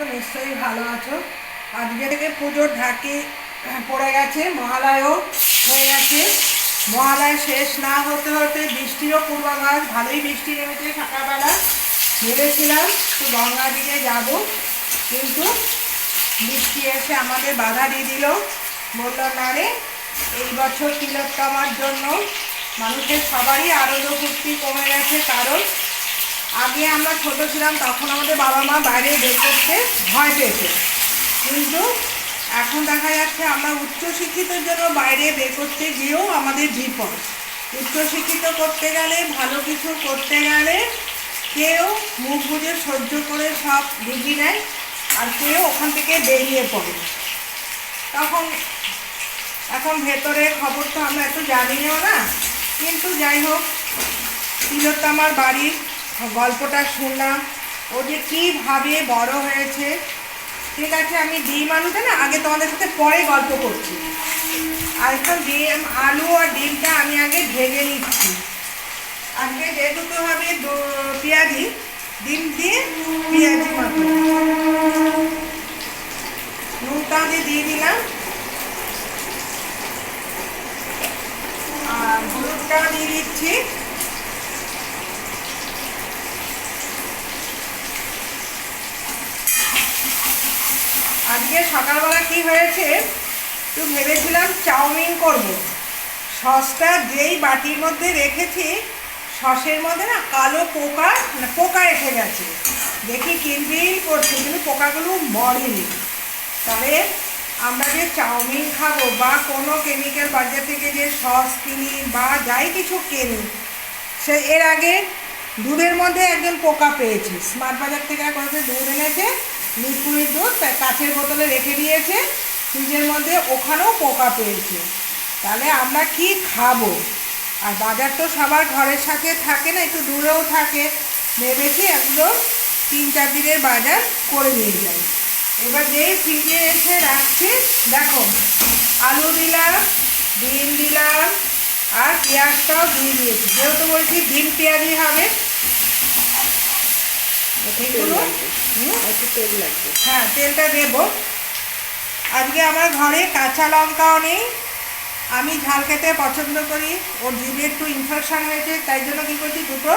তো নিশ্চয়ই ভালো আছো। আজকে থেকে পুজোর ঢাকি পড়ে গেছে, মহালয়ও হয়ে গেছে। মহালয় শেষ না হতে হতে বৃষ্টিরও পূর্বাভাস, ভালোই বৃষ্টি নেমেছে সকালবেলা। ভেবেছিলাম তো গঙ্গা দিকে যাব, কিন্তু বৃষ্টি এসে আমাদের বাধা দিয়ে দিল। বলল, না রে, এই বছর তিলোত্তমার জন্য মানুষের সবারই আনন্দ ফুর্তি কমে গেছে, কারণ আগে আমরা ছোট ছিলাম, তখন আমাদের বাবা মা বাইরে বের করতে ভয় পেত কিন্তু এখন দেখা যাচ্ছে আমরা উচ্চশিক্ষিতের জন্য বাইরে বের করতে গিয়েও আমাদের বিপদ উচ্চশিক্ষিত করতে গেলে, ভালো কিছু করতে গেলে কেউ মুখ বুঝে সহ্য করে সব বুঝি নেয় আর কেউ ওখান থেকে বেরিয়ে পড়ে। তখন এখন ভেতরে খবর তো আমরা একটু জানিও না, কিন্তু যাই হোক, তিলোত্তমার বাড়ির গল্পটা শুনলাম। ও যে কীভাবে বড় হয়েছে। ঠিক আছে, আমি ডিম আলুটা না আগে তোমাদের সাথে পরে গল্প করছি। আর ডিম, আলু আর ডিমটা আমি আগে ভেজে নিচ্ছি। আজকে যেহেতু হবে পেঁয়াজি, ডিম দিয়ে পেঁয়াজি নুনটা দিয়ে দিয়ে দিলাম। আর হলুদটা দিয়ে দিচ্ছি। আজকে সকালবেলা কি হয়েছে? একটু ভেবেছিলাম চাউমিন করব। সসটা যেই বাটির মধ্যে রেখেছি, সসের মধ্যে না কালো পোকা মানে পোকা এসে গেছে। দেখি কিনবিল করছে, কিন্তু পোকাগুলো মরেনি। তাহলে আমরা যে চাউমিন খাব বা কোনো কেমিক্যাল বাজার থেকে যে সস কিনি বা যাই কিছু কিনি, সে এর আগে দুধের মধ্যে একজন পোকা পেয়েছি। স্মার্ট বাজার থেকে করেছে দুধ এনেছে লিকুইড দুধ তা কাচের বোতলে রেখে দিয়েছে। ফ্রিজের মধ্যে ওখানেও পোকা পেয়েছে। তাহলে আমরা কি খাব? আর বাজার তো সবার ঘরের সাথে থাকে না একটু দূরেও থাকে। ভেবেছি একদম তিন চার দিনের বাজার করে নিয়ে যাই। এবার যে ফ্রিজে এসে রাখছি দেখো আলু দিলাম ডিম দিলাম আর পেঁয়াজটাও দিয়ে দিয়েছি। যেহেতু বলছি ডিম পেঁয়াজি হবে এগুলো একটু তেল লাগবে। হ্যাঁ তেলটা দেব। আজকে আমার ঘরে কাঁচা লঙ্কাও নেই। আমি ঝাল খেতে পছন্দ করি। ওর জিভে একটু ইনফেকশন হয়েছে তাই জন্য কী করছি দুটো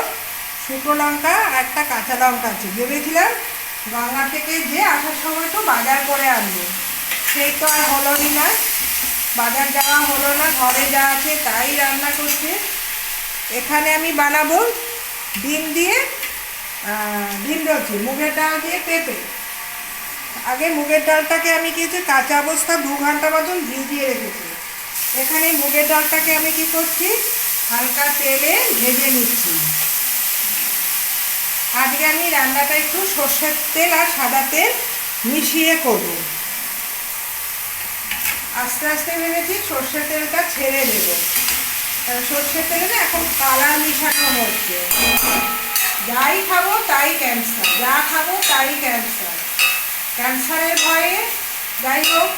শুকনো লঙ্কা আর একটা কাঁচা লঙ্কা আছে। ভেবেছিলাম গঙ্গা থেকে যে আসার সময় তো বাজার করে আনব। সেই তো আর হলোই না। বাজার যাওয়া হলো না ঘরে যা আছে তাই রান্না করছি। এখানে আমি বানাবো ডিম দিয়ে বলছি মুগের ডাল দিয়ে পেঁপে। আগে মুগের ডালটাকে আমি কিছু কাঁচা অবস্থা দু ঘণ্টা মতন ভিজিয়ে রেখেছি। এখানে মুগের ডালটাকে আমি কি করছি? হালকা তেলে ভেজে নিচ্ছি। আজকে আমি রান্নাটা একটু সর্ষের তেল আর সাদা তেল মিশিয়ে করব। আস্তে আস্তে ভেবেছি সর্ষের তেলটা ছেড়ে দেব। সর্ষের তেলে এখন কালার মিশানো হচ্ছে। যাই খাব তাই ক্যান্সার যা খাব তাই ক্যান্সার ক্যান্সারের ভয়ে যাই হোক,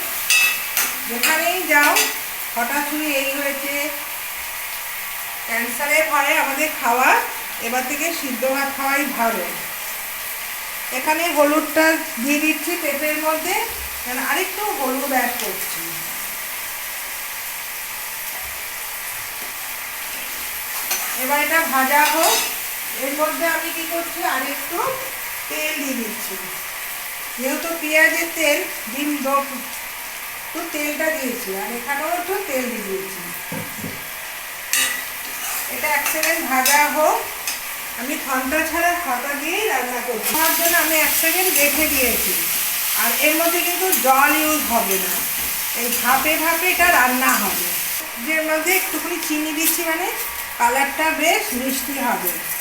যেখানেই যাও, হঠাৎ করে এই হয়েছে। ক্যান্সারের ভয়ে আমাদের খাওয়া এবার থেকে সিদ্ধ ভাত খাওয়াই ভালো। এখানে হলুদটা দিয়ে দিচ্ছি পেঁপের মধ্যে এখানে আরেকটু হলুদ অ্যাড করছি। এবার এটা ভাজা হোক। এর মধ্যে আমি কি করছি? আরেকটু তেল দিয়ে দিচ্ছি। যেহেতু পেঁয়াজের তেল, ডিম দো- একটু তেলটা দিয়েছি। আর এখানেও একটু তেল দিয়ে দিয়েছি। এটা এক সেকেন্ড ভাজা হোক। আমি ঘণ্টা ছাড়া হাতা দিয়েই রান্না করছি। তার জন্য আমি এক সেকেন্ড রেখে দিয়েছি। আর এর মধ্যে কিন্তু জল ইউজ হবে না। এই ভাপে ভাপে এটা রান্না হবে। যে মধ্যে একটুখানি চিনি দিচ্ছি মানে কালারটা বেশ মিষ্টি হবে।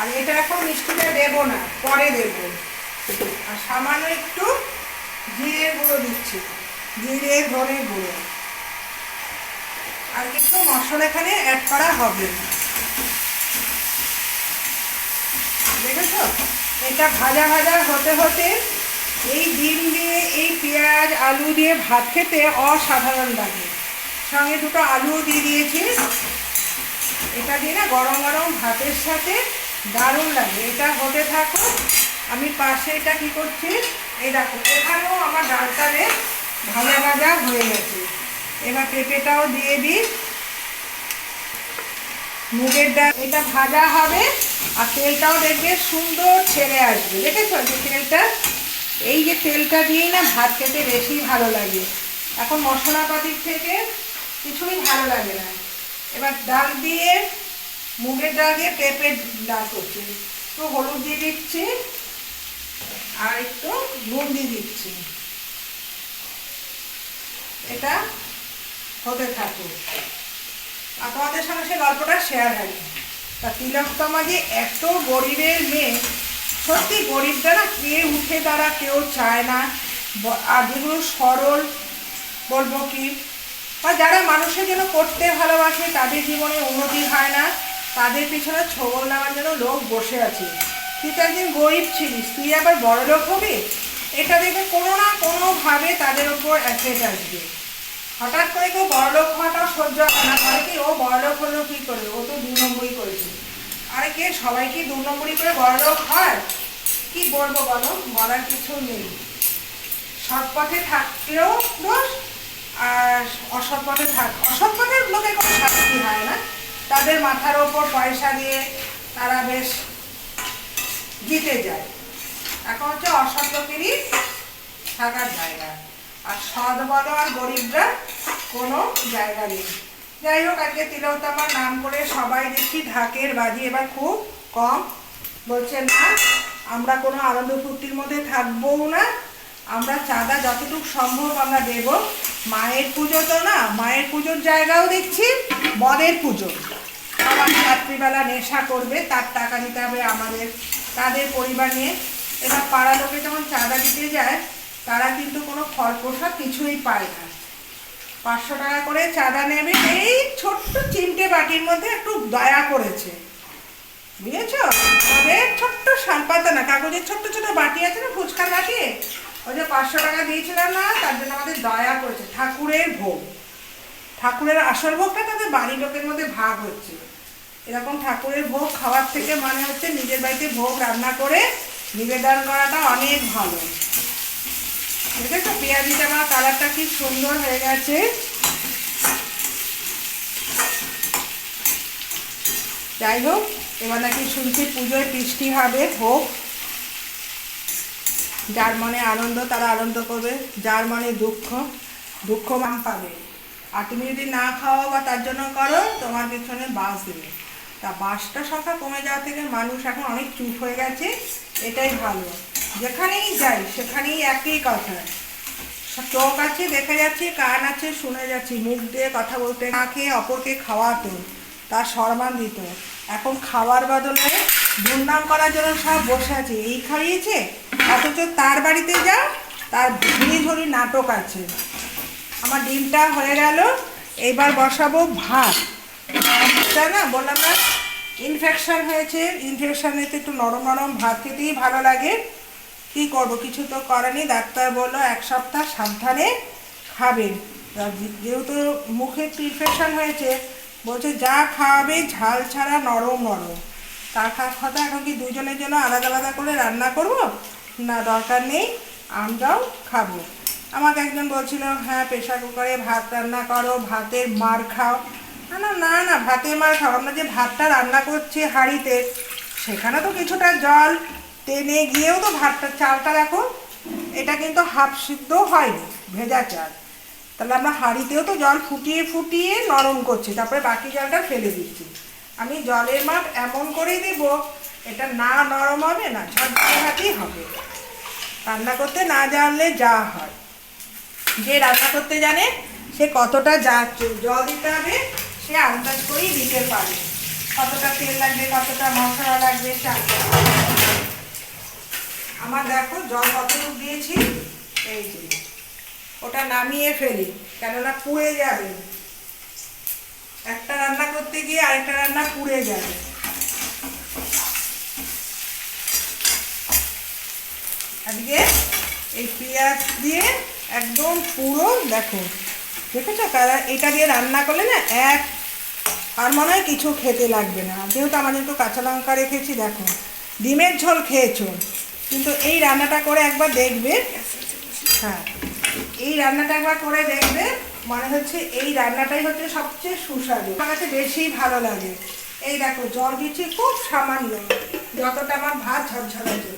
আর এটা এখন মিষ্টিটা দেবো না, পরে দেবো। আর সামান্য একটু জিরে গুঁড়ো দিচ্ছি। জিরে, ধনে গুঁড়ো। আর কিছু মশলা এখানে অ্যাড করা হবে। দেখেছ? এটা ভাজা ভাজা হতে হতে এই ডিম দিয়ে, এই পেঁয়াজ, আলু দিয়ে ভাত খেতে অসাধারণ লাগে। সঙ্গে দুটো আলুও দিয়ে দিয়েছি। এটা দিয়ে না গরম গরম ভাতের সাথে দারুণ লাগে। এটা হতে থাকুক, আমি পাশে এটা কি করছি? এই দেখো, এখানেও আমার ডালটা ভাজা ভাজা হয়ে গেছে। এবার পেঁপেটাও দিয়ে দিই। মুগের ডাল, এটা ভাজা হবে আর তেলটাও দেখবে সুন্দর ছেড়ে আসবে। দেখেছ? যে তেলটা, এই যে তেলটা দিয়েই না ভাত খেতে বেশি ভালো লাগে। এখন মশলাপাতির থেকে কিছুই ভালো লাগে না। এবার ডাল দিয়ে মুগের ডাল পেঁপে ডাল করছি। একটু হলুদ দিয়ে দিচ্ছি, আর একটু নুন দিয়ে দিচ্ছি। এটা হতে থাকুক। আর তোমাদের সঙ্গে সে গল্পটা শেয়ার হবে তা তিলকতমা যে এত গরিবের মেয়ে, সত্যি গরিবটা না কে উঠে তারা কেউ চায় না। আর যেগুলো সরল, বলব কি, বা যারা মানুষের জন্য করতে ভালোবাসে, তাদের জীবনে উন্নতি হয় না। তাদের পিছনে ছবল নেওয়ার জন্য লোক বসে আছে। তুই তো একদিন গরিব ছিলিস, তুই আবার বড় লোক হবি? এটা দেখে কোনো না কোনোভাবে তাদের ওপর অ্যাফেক্ট আসবে। হঠাৎ করে কেউ বড়লোক হওয়াটাও সহ্য হয় না। করে কি ও বড়লোক হলেও কী করবে ও তো দু নম্বরই করেছে। আরে কে, সবাই কি দু নম্বরই করে বড়লোক হয়? কি বলব বলো? বলার কিছু নেই। সৎ পথে থাকলেও দোষ, আর অসৎ পথে থাক অসৎ পথের লোকের কোনো শাস্তি হয় না। তাদের মাথার ওপর পয়সা দিয়ে তারা বেশ জিতে যায়। এখন হচ্ছে অসৎ লোকেরই থাকার জায়গা। আর সৎ বলো আর গরিবরা কোনো জায়গা নেই। যাই হোক, আজকে তিলোত্তমার নাম করে সবাই দেখছি ঢাকের বাজি এবার খুব কম। বলছে, না, আমরা কোনো আনন্দ ফুর্তির মধ্যে থাকবোও না। আমরা চাঁদা যতটুকু সম্ভব আমরা দেব। মায়ের পুজো তো না, মায়ের পুজোর জায়গাও দেখছি মদের পুজো। রাত্রিবেলা নেশা করবে, তার টাকা দিতে হবে আমাদের, তাদের পরিবার নিয়ে। এবার পাড়া লোকে যখন চাঁদা দিতে যায়, তারা কিন্তু কোনো ফল প্রসাদ কিছুই পায় না। পাঁচশো টাকা করে চাঁদা নেবে এই ছোট্ট চিমটে বাটির মধ্যে একটু দয়া করেছে। বুঝেছ? আমাদের ছোট্ট শালপাতা না, কাগজের ছোট্ট ছোট বাটি আছে না, ফুচকার বাটি? ওই যে পাঁচশো টাকা দিয়েছিলাম না, তার জন্য আমাদের দয়া করেছে। ঠাকুরের ভোগ। ঠাকুরের আসল ভোগটা তাদের বাড়ির লোকের মধ্যে ভাগ হচ্ছে। এরকম ঠাকুরের ভোগ খাওয়ার থেকে মানে হচ্ছে নিজের বাড়িতে ভোগ রান্না করে নিবেদন করাটা অনেক ভালো। দেখেছ? পেঁয়াজিটা আমার কালারটা কি সুন্দর হয়ে গেছে। যাই হোক, এবার নাকি শুনছি পুজোয় বৃষ্টি হবে হোক যার মনে আনন্দ, তারা আনন্দ করবে। যার মনে দুঃখ দুঃখ মান পাবে। আর তুমি যদি না খাও বা তার জন্য করো, তোমার পিছনে বাস দেবে। তা বাসটা সংখ্যা কমে যাওয়া থেকে মানুষ এখন অনেক চুপ হয়ে গেছে, এটাই ভালো। যেখানেই যাই, সেখানেই একই কথা। চোখ আছে, দেখে যাচ্ছি, কান আছে, শুনে যাচ্ছি, মুখ দিয়ে কথা বলতে না খেয়ে অপরকে খাওয়াতো তার সম্মান দিত। এখন খাওয়ার বদলে দুর্নাম করার জন্য সব বসে আছে। এই খাইয়েছে? অথচ তার বাড়িতে যা, তার ঝুড়ি ঝুড়ি নাটক আছে। আমার ডিমটা হয়ে গেল এইবার বসাবো ভাত। ভাতটা না? বললাম না ইনফেকশন হয়েছে ইনফেকশনেতে একটু নরম নরম ভাত খেতেই ভালো লাগে। কি করব? কিছু তো করেনি ডাক্তার বলল এক সপ্তাহ সাবধানে খাবেন। যেহেতু মুখে একটু ইনফেকশন হয়েছে, বলছে যা খাওয়াবে ঝাল ছাড়া নরম নরম। তার কথা, এখন কি দুজনের জন্য আলাদা আলাদা করে রান্না করব? না, দরকার নেই আমরাও খাব। আমাকে একজন বলছিল হ্যাঁ প্রেশার কুকারে ভাত রান্না করো, ভাতের মার খাও। না না না ভাতের মার আমরা যে ভাতটা রান্না করছি হাঁড়িতে, সেখানে তো কিছুটা জল। টেনে গিয়েও তো ভাতটা, চালটা দেখো, এটা কিন্তু হাফ সিদ্ধ হয়নি, ভেজা চাল। তাহলে আমরা হাঁড়িতেও তো জল ফুটিয়ে ফুটিয়ে নরম করছি, তারপরে বাকি জলটা ফেলে দিচ্ছি। আমি জলের মাপ এমন করেই দেব, এটা না নরম হবে, না ভাতেই হবে। রান্না করতে না জানলে যা হয়। যে রান্না করতে জানে, সে কতটা যা জল দিতে হবে সে আন্দাজ করেই দিতে পারে। কতটা তেল লাগবে, কতটা মশলা লাগবে, সে আমার দেখো, জল কতটুকু দিয়েছি? এই যে, ওটা নামিয়ে ফেলি, কেননা পুড়ে যাবে। একটা রান্না করতে গিয়ে আরেকটা রান্না পুড়ে যাবে। আজকে এই পেঁয়াজ দিয়ে একদম পুরো, দেখো, দেখেছ কালার এটা দিয়ে রান্না করলে না, এক আর মনে হয় কিছু খেতে লাগবে না। যেহেতু আমাদের একটু কাঁচা লঙ্কা রেখেছি, দেখো। ডিমের ঝোল খেয়েছো। কিন্তু এই রান্নাটা করে একবার দেখবে। হ্যাঁ এই রান্নাটা একবার করে দেখবে। মনে হচ্ছে এই রান্নাটাই হচ্ছে সবচেয়ে সুস্বাদু। আমার কাছে বেশি ভালো লাগে। এই দেখো, জল দিচ্ছি খুব সামান্য। যতটা আমার ভাত ঝরঝরের জন্য